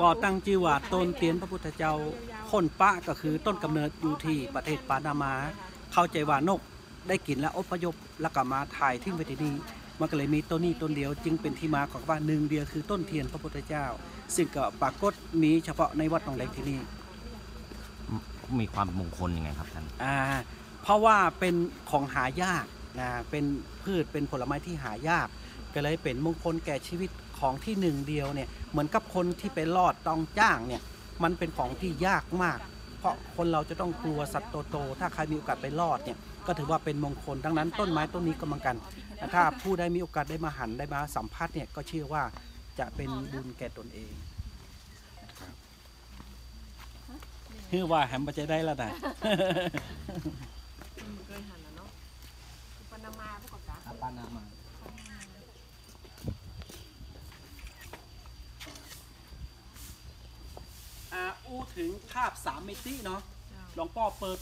ก็ตั้งชื่อว่าต้นเตียนพระพุทธเจ้าคนปะก็คือต้นกำเนิดอยู่ที่ประเทศปานามา เข้าใจว่านกได้กินแล้วอพยพแล้วก็มาถ่ายทิ้งไว้ที่นี่มันก็เลยมีต้นนี้ต้นเดียว จึงเป็นที่มาของว่าหนึ่งเดียวคือต้นเทียนพระพุทธเจ้า ซึ่งก็ปรากฏมีเฉพาะในวัดหนองแหลงที่นี่มีความมงคลยังไงครับท่านอ่าเพราะว่าเป็นของหายากนะเป็นพืชเป็นผลไม้ที่หายาก ก็เลยเป็นมงคลแก่ชีวิตของที่หนึ่งเดียวเนี่ยเหมือนกับคนที่ไปรอดต้องจ้างเนี่ยมันเป็นของที่ยากมาก เพราะคนเราจะต้องกลัวสัตว์โตๆถ้าใครมีโอกาสไปรอดเนี่ยก็ถือว่าเป็นมงคลดังนั้นต้นไม้ต้นนี้ก็เหมือนกันถ้าผู้ได้มีโอกาสได้มาหันได้มาสัมผัสเนี่ยก็เชื่อว่าจะเป็นบุญแก่ตนเองนะครับคือว่าแหมปัจจัยได้แล้วนะเคยหันนะเนาะปานามาพวกกับกาอาปานามาอ่าอู้ ถึงภาพสามมิติเนาะหลวงพ่อเปิด